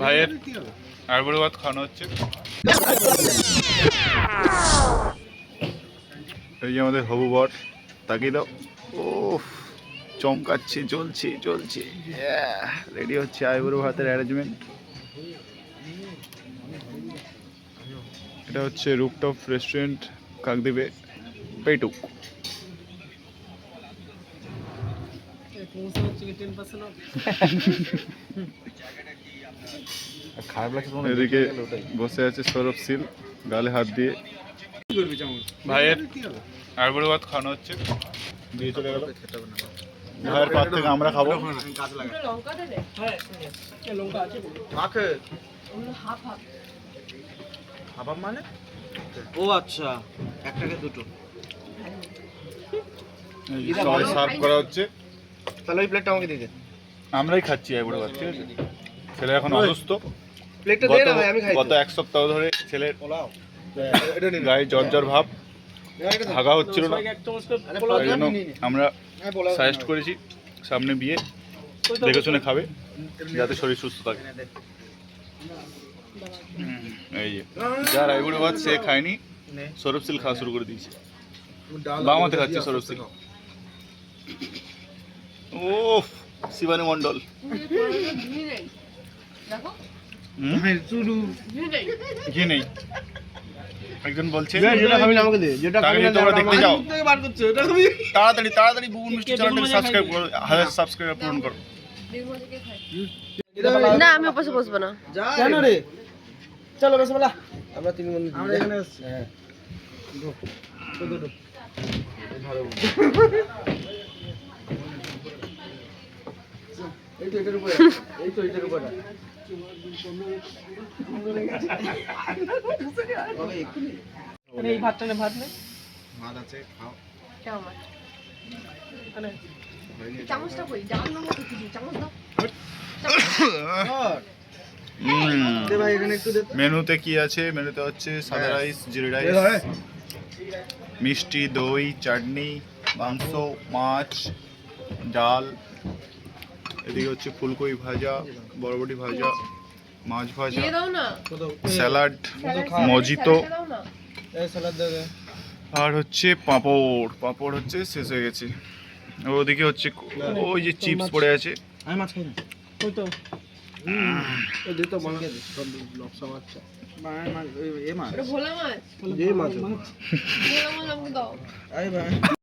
ভাইয়ের আইবুড়ো ভাত খাওয়ানো হচ্ছে। এই যে আমাদের হবু বর তাকিয়ে দাও। ও চমকাচ্ছে চলছে চলছে রেডি হচ্ছে আইবুড়ো ভাতের অ্যারেঞ্জমেন্ট এটা হচ্ছে রুপটপ রেস্টুরেন্ট কাকদ্বীপে। পেটুক। খারাপ লাগছে এদিকে বসে আছে সৌরভ সিল গালে হাত দিয়ে। ভাইয়ের ভাত খাওয়ানো হচ্ছে। দিয়ে চলে গেল। ভাইয়ের পাত থেকে আমরা খাব। লঙ্কা মানে? ও আচ্ছা একটাকে দুটো। সার্ভ করা হচ্ছে। তাহলে ওই প্লেটটা আমাকে দিয়ে দে। আমরাই খাচ্ছি ভাত ঠিক আছে? ছেলে এখন অসুস্থ। প্লেটটা না ভাই আমি খাই গত এক সপ্তাহ ধরে ছেলের পোলাও। গায়ে জ্বর জ্বর ভাব। হাগা হচ্ছিল না। তাই জন্য। আমরা হ্যাঁ, সাজেস্ট করেছি সামনে বিয়ে দেখে শুনে খাবে যাতে শরীর সুস্থ থাকে। হুম, এই যে। যার আইবুড়ো ভাত সে খায়নি। সৌরভ সিল খাওয়া শুরু করে দিয়েছে। ডাল বামাতে খাচ্ছে সৌরভ সিং ও শিবানী মন্ডল ঘি নেই দেখো। হুম, হ্যাঁ, শুরু ঘি নেই ঘি নেই একজন বলছে যেটা খাবি না আমাকে দে। যেটা তাকে খাবি না তোমরা দেখতে যাও। মুখ থেকে বার করছ এটা খাবি? তাড়াতাড়ি তাড়াতাড়ি বুবুন মিষ্টি চ্যানেলটাকে সাবস্ক্রাইব করো হাজার সাবস্ক্রাইবার পূরণ করো। নির্মল থেকে খাই না আমি ওপাশে বসবো না। কেন রে? চলো বেশ বলা। আমরা তিন বন্ধু আমরা এখানে আসছি। হ্যাঁ। ঢোক। তো এটার উপরে এই তো এটার উপরে এই ভাতটা নে ভাত নে। ভাত আছে খাও। কেমন চামচটা কই? জামার নম্বর তো কিছু চামচ দাও। দে ভাই এখানে একটু দে মেনুতে কি আছে? মেনুতে হচ্ছে সাদা রাইস জিরে রাইস মিষ্টি দই চাটনি মাংস মাছ ডাল এদিকে হচ্ছে ফুলকপি ভাজা বরবটি ভাজা মাছ ভাজা দিয়ে দাও না। স্যালাড মজিতো আর হচ্ছে পাঁপড় পাঁপড় হচ্ছে শেষ হয়ে গেছে। ওদিকে হচ্ছে ওই যে চিপস পড়ে আছে। ভোলা মাছ। ভোলা মাছ আমাকে দাও।